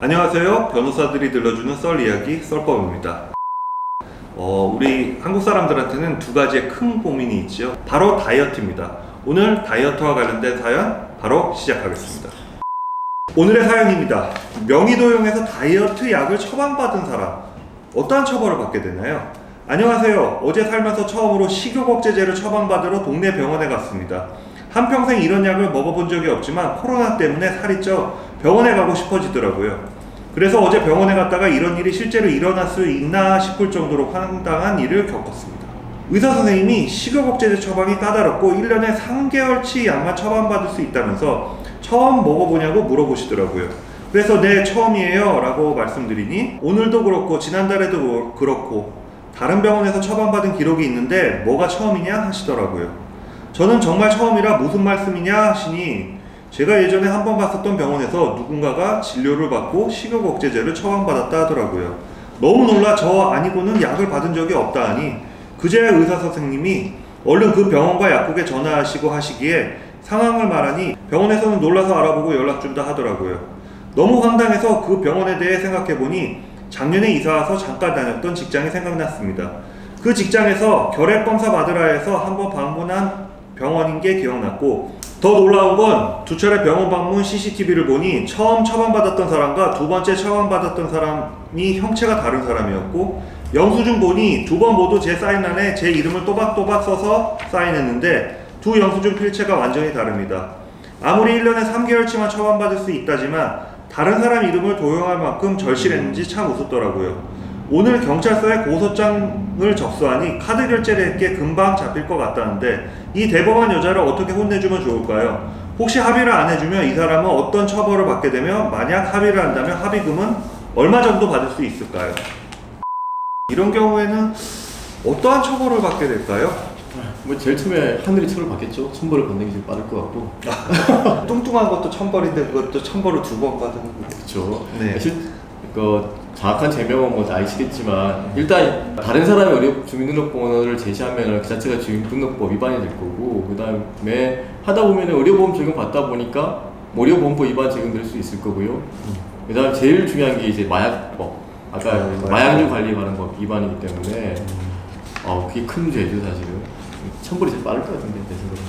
안녕하세요. 변호사들이 들려주는 썰 이야기 썰법입니다. 어, 우리 한국 사람들한테는 두 가지의 큰 고민이 있지요. 바로 다이어트입니다. 오늘 다이어트와 관련된 사연 바로 시작하겠습니다. 오늘의 사연입니다. 명의도용에서 다이어트 약을 처방받은 사람 어떠한 처벌을 받게 되나요? 안녕하세요. 어제 살면서 처음으로 식욕 억제제를 처방받으러 동네 병원에 갔습니다. 한평생 이런 약을 먹어본 적이 없지만 코로나 때문에 살이 쪄 병원에 가고 싶어지더라고요. 그래서 어제 병원에 갔다가 이런 일이 실제로 일어날 수 있나 싶을 정도로 황당한 일을 겪었습니다. 의사 선생님이 식욕억제제 처방이 까다롭고 1년에 3개월치 약만 처방받을 수 있다면서 처음 먹어보냐고 물어보시더라고요. 그래서 네 처음이에요 라고 말씀드리니 오늘도 그렇고 지난달에도 그렇고 다른 병원에서 처방받은 기록이 있는데 뭐가 처음이냐 하시더라고요. 저는 정말 처음이라 무슨 말씀이냐 하시니 제가 예전에 한 번 갔었던 병원에서 누군가가 진료를 받고 식욕 억제제를 처방받았다 하더라고요. 너무 놀라 저 아니고는 약을 받은 적이 없다 하니 그제야 의사 선생님이 얼른 그 병원과 약국에 전화하시고 하시기에 상황을 말하니 병원에서는 놀라서 알아보고 연락 준다 하더라고요. 너무 황당해서 그 병원에 대해 생각해보니 작년에 이사 와서 잠깐 다녔던 직장이 생각났습니다. 그 직장에서 결핵 검사 받으라 해서 한번 방문한 병원인 게 기억났고 더 놀라운 건 두 차례 병원 방문 CCTV를 보니 처음 처방받았던 사람과 두 번째 처방받았던 사람이 형체가 다른 사람이었고 영수증 보니 두 번 모두 제 사인란에 제 이름을 또박또박 써서 사인했는데 두 영수증 필체가 완전히 다릅니다. 아무리 1년에 3개월치만 처방받을 수 있다지만 다른 사람 이름을 도용할 만큼 절실했는지 참 웃었더라고요. 오늘 경찰서에 고소장을 접수하니 카드 결제를 했기에 금방 잡힐 것 같다는데 이 대범한 여자를 어떻게 혼내주면 좋을까요? 혹시 합의를 안 해주면 이 사람은 어떤 처벌을 받게 되며 만약 합의를 한다면 합의금은 얼마 정도 받을 수 있을까요? 이런 경우에는 어떠한 처벌을 받게 될까요? 뭐 제일 처음에 하늘이 처벌 받겠죠. 천벌을 받는 게 제일 빠를 것 같고. 뚱뚱한 것도 천벌인데 그것도 천벌을 두 번 받는 거예요. 그렇죠. 네. 실, 그 정확한 제명은 뭐 아시겠지만 일단 다른 사람의 의료 주민등록번호를 제시하면 그 자체가 주민등록법 위반이 될 거고 그 다음에 하다 보면 의료보험 적용 받다 보니까 뭐 의료보험법 위반 적용될 수 있을 거고요. 그다음 제일 중요한 게 이제 마약법. 아까 아. 마약류 관리관리법 위반이기 때문에 어 그게 큰 죄죠 사실은. 천벌이 제일 빠를 것 같은데 내 생각은.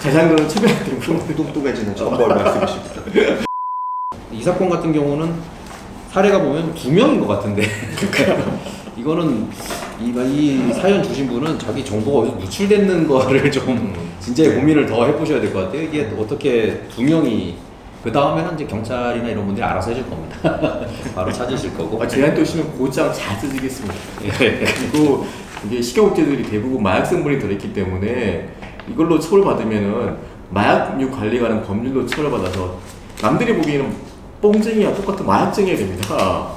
재산금은 처벌 되고. 뚱뚱해지는 천벌 말씀이십니다. 이 사건 같은 경우는 사례가 보면 두 명인 것 같은데 이거는 이, 이 사연 주신 분은 자기 정보가 어디서 누출되는 거를 좀 진짜 고민을 더 해보셔야 될 것 같아요. 이게 어떻게 두 명이 그 다음에는 이제 경찰이나 이런 분들이 알아서 해줄 겁니다. 바로 찾으실 거고. 아, 제한 또 시면 곧장 잘 쓰시겠습니다. 예. 그리고 이게 식용업체들이 대부분 마약 성분이 들어있기 때문에 이걸로 처벌받으면은 마약류 관리가는 법률로 처벌받아서 남들이 보기에는 뽕쟁이와 똑같은 마약쟁이가 됩니다.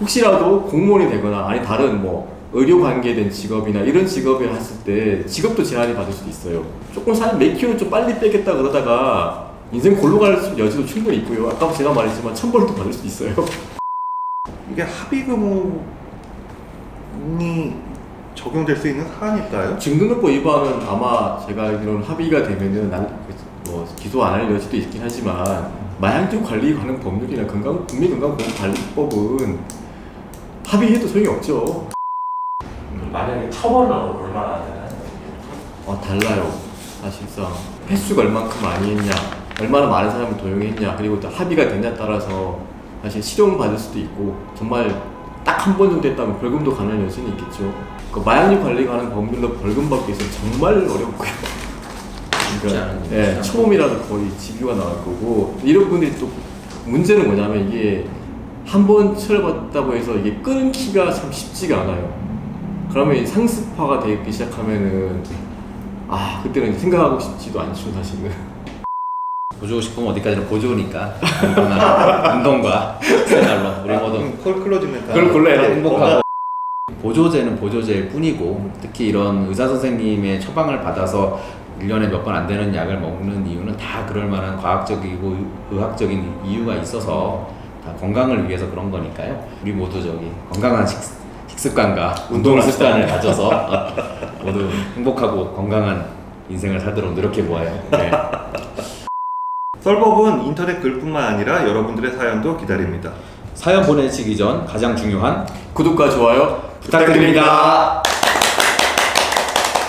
혹시라도 공무원이 되거나 아니 다른 뭐 의료 관계된 직업이나 이런 직업을 했을 때 직업도 제한이 받을 수도 있어요. 조금 살몇 킬로 좀 빨리 빼겠다 그러다가 인생 골로 갈 여지도 충분히 있고요. 아까 제가 말했지만 천벌도 받을 수 있어요. 이게 합의금이 적용될 수 있는 사안일까요? 중등록법 위반은 아마 제가 알기로는 합의가 되면은 난, 뭐 기소 안 할 여지도 있긴 하지만 마약류 관리 관련 법률이나 건강 국민건강보험관리법은 합의해도 소용이 없죠. 만약에 처벌은 얼마나 되나요? 어, 달라요. 사실상 횟수가 얼만큼 많이 했냐, 얼마나 많은 사람을 도용했냐, 그리고 또 합의가 되냐에 따라서 사실 실형 받을 수도 있고 정말 딱 한 번 정도 했다면 벌금도 가능한 여지는 있겠죠. 그 마약류 관리 관련 법률로 벌금 받기 위해서 정말 어렵고요. 쉽지 않은 예. 초범이라도 거의 집유가 나올 거고 이런 분들이 또 문제는 뭐냐면 이게 한번 처벌받다고 해서 이게 끊기가 참 쉽지가 않아요. 그러면 이 상습화가 되기 시작하면은 아 그때는 생각하고 싶지도 않죠 사실은. 보조고 싶으면 어디까지나 보조니까 운동과, 운동과 생활로 우리 모두 콜 클로징 멘트. 그걸 골라야 돼. 행복하고 보조제는 보조제일 뿐이고 특히 이런 의사 선생님의 처방을 받아서 1년에 몇 번 안 되는 약을 먹는 이유는 다 그럴 만한 과학적이고 의학적인 이유가 있어서 다 건강을 위해서 그런 거니까요. 우리 모두 저기 건강한 식, 식습관과 운동 습관을 가져서 어, 모두 행복하고 건강한 인생을 살도록 노력해 보아요. 네. 썰법은 인터넷 글뿐만 아니라 여러분들의 사연도 기다립니다. 사연 보내시기 전 가장 중요한 구독과 좋아요 부탁드립니다.